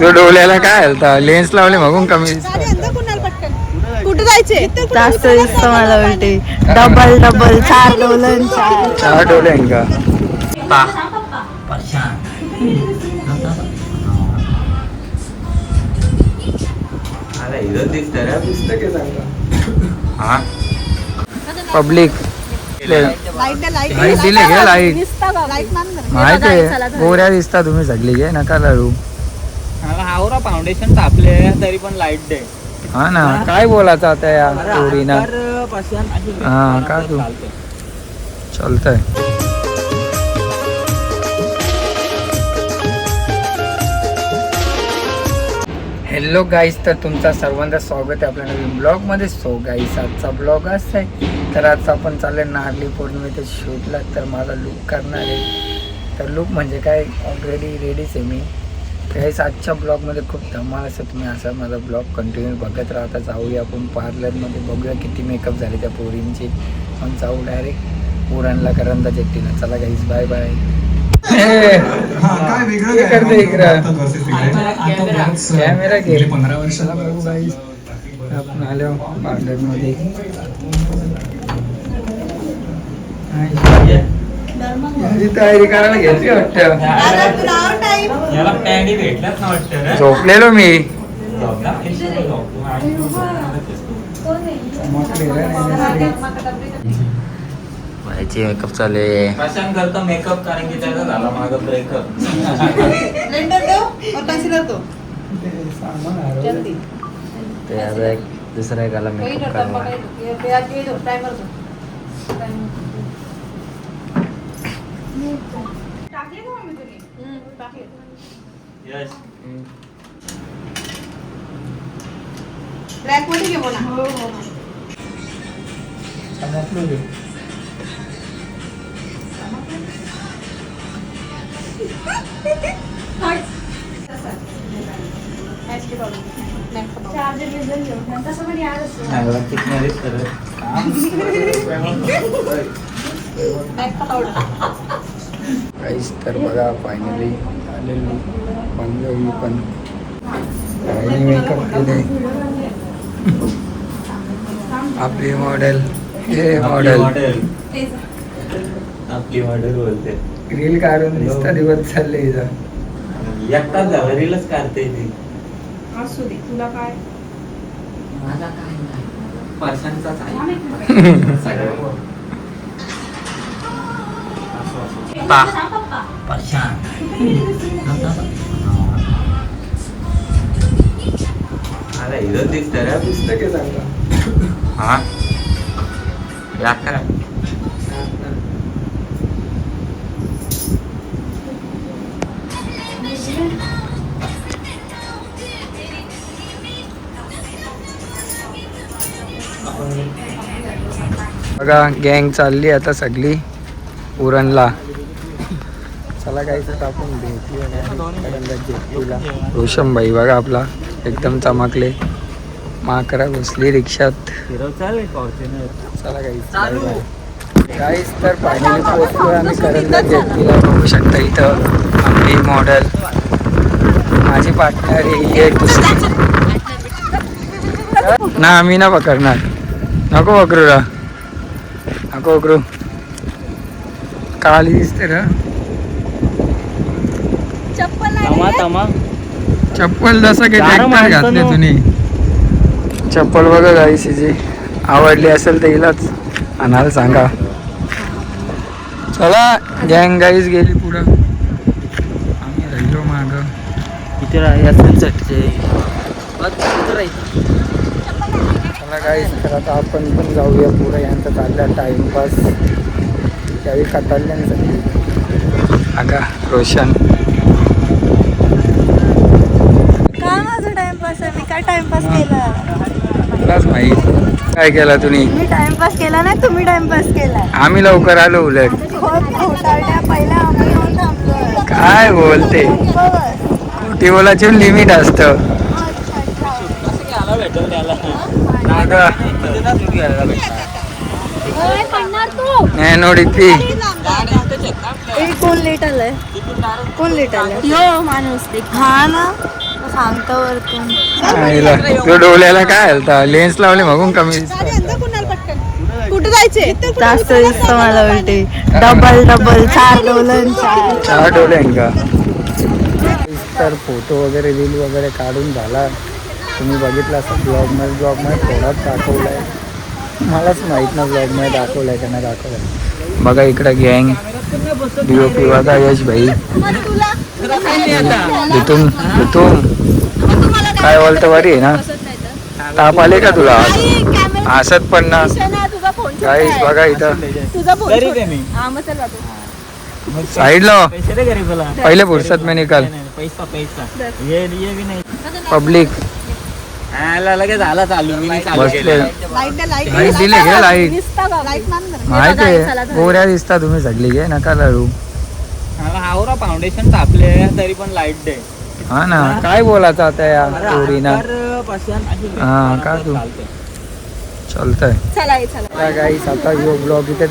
तो डोल्याला काय हलता लेन्स लावले मागून कमी. कुठे जायचे जास्त दिसत मला उलटी. डबल डबल चार डोलन चार. चार डोले आहे का? हा. पब्लिक लाइट लाइट लाइट दिले घे लाइट माहिती आहे. गोऱ्या दिसता तुम्ही सगळी घे नका लढू आवरा फाउंडेशन तापले तरी पण लाइट दे हा ना. काय बोलायचं आता या पोरीना हा का तू? चालतंय. हॅलो गाईस तर तुमचा सर्वांचं स्वागत आहे आपल्या नवीन ब्लॉगमध्ये सो गाईस आजचा ब्लॉग असा आहे. तर आज आपण चालले नारळी पौर्णिमेच्या शूटला. तर माझा लुक करणार आहे. तर लुक म्हणजे काय? ऑलरेडी रेडीच आहे मी. गाईस आजच्या ब्लॉगमध्ये खूप धमाल असं तुम्ही असा माझा ब्लॉग कंटिन्यू बघत राहता जाऊया आपण पार्लरमध्ये बघूया किती मेकअप झाले त्या पोरींची. मग जाऊ डायरेक्ट उरणला करंदा जेट्टीला. चला गाईस बाय बाय हे करते कॅमेरा घे. गेले पंधरा वर्षाला चला बघू गाईस आपण आलो पार्लरमध्ये तयारी करायला घेतली वाटतं. याला पॅडी भेटलाच ना वाटतं रे. झोपलेलो मी. झोपला? व्हायची मेकअप चालू आहे. प्रशांत करतो मेकअप कारण की त्याचा झाला माझा ब्रेकअप ब्लेंडर दो और कंसीलर दो जल्दी ते आता एक एकाला वही मेकअप करणार पकड़ टाकले का मम्मी तुम्ही? टाकले. यस ब्लॅकमध्ये घे बोला हो हो चमकलो रे. चांगला कितन्यारीच करत. काहीच तर बघा फायनली आलेलो. पंजाबी पण. काही मेकअप केले आपली मॉडेल हे आपली मॉडेल मॉडेल आपली मॉडेल बोलते. रील काढून दिसता दिवस चालले इथं. एकटाच रीलच काढते ती असू दे तुला काय? माझा काय नाही. आहे. सगळं पा परशांत अरे इथं दिसतं रे. पुस्तके चांगलं हा? या काय बघा गँग चालली आता सगळी उरणला. चला आपण रोशनबाई बघा आपला. एकदम चमकले. माकरा बसली रिक्षात. चला काहीच तर फायनली पोहोचलो आम्ही करंदा बघू शकता इथं आपली मॉडेल माझी पार्टनर ही एक दुसरी. ना आम्ही ना पकडणार. नको पकडू रा. नको पकडू. काली दिसते र तमा तमा चप्पल जसं की गारं ट्रॅक्टर माणसं घातले नो. तुम्ही चप्पल बघा गाईस हिची आवडली असेल तर हिलाच आणायला सांगा. चला गँग गाईज गेली पुढं. आम्ही राहिलो माग. इथे चला गाईज तर आता आपण पण जाऊया पुढं. यांचा चालला टाइमपास त्यावेळी कटाल्याने अगा रोशन. टाइमपास केला. तुलाच माहीत. काय केला तुम्ही? मी टाइमपास केला नाही तुम्ही टाइमपास केला. आम्ही लवकर आलो उलट. खोट खोटारड्या पहिला आम्ही येऊन काय बोलते? बस. बोलायचे लिमिट असतं. नाही नोडी ती ए कोण लेट आलाय कोण लेट आलाय यो माणूस हा ना? सांगतो वरतून डोल्याला काय हलता लेन्स लावले मगून कमी. कुठे जायचे जास्त दिसतो मला उलटी. डबल डबल चार डोलन चार चार डोले आहेत का? तर फोटो वगैरे रील वगैरे काढून झाला. तुम्ही बघितलं असं ब्लॉगमध्ये ब्लॉगमध्ये थोडाच दाखवलाय. मलाच माहीत ना ब्लॉगमध्ये दाखवलाय का नाही दाखवलाय. बघा इकडं गँग डी ओ पी बघा यश भाई तिथून तिथून काय बोलतं बरी आहे ना? ताप आले का तुला आज? हसत पण ना. काहीच बघा इथं. तुझा फोन हा मग चल जातो साईड लो पैसे दे गरीब बोला पहिले फुर्सत में निकल. पैसा पैसा. ये ये भी नाही. पब्लिक लगेच आला चालू. लाइट दिली घे लाइट माहिती आहे. गोऱ्या दिसता तुम्ही सगळी घे नका लढू मला आवरा फाउंडेशन तापले तरी पण लाइट दे हा ना. काय बोलायचं आता या गोरीना हा, का तू? चालतंय. चला ये, चला. गाईस आता यो ब्लॉग इथे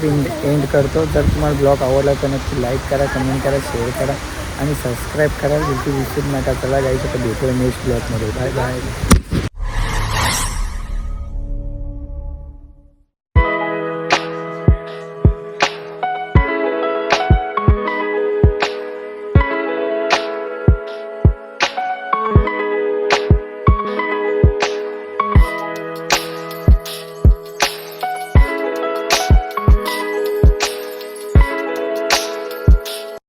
एंड करतो. जर तुम्हाला ब्लॉग आवडला तर नक्की लाईक करा कमेंट करा शेअर करा आणि सबस्क्राईब करा. बिलकुल विसरू नका. चला गाईस आता भेटूया नेक्स्ट ब्लॉगमध्ये बाय बाय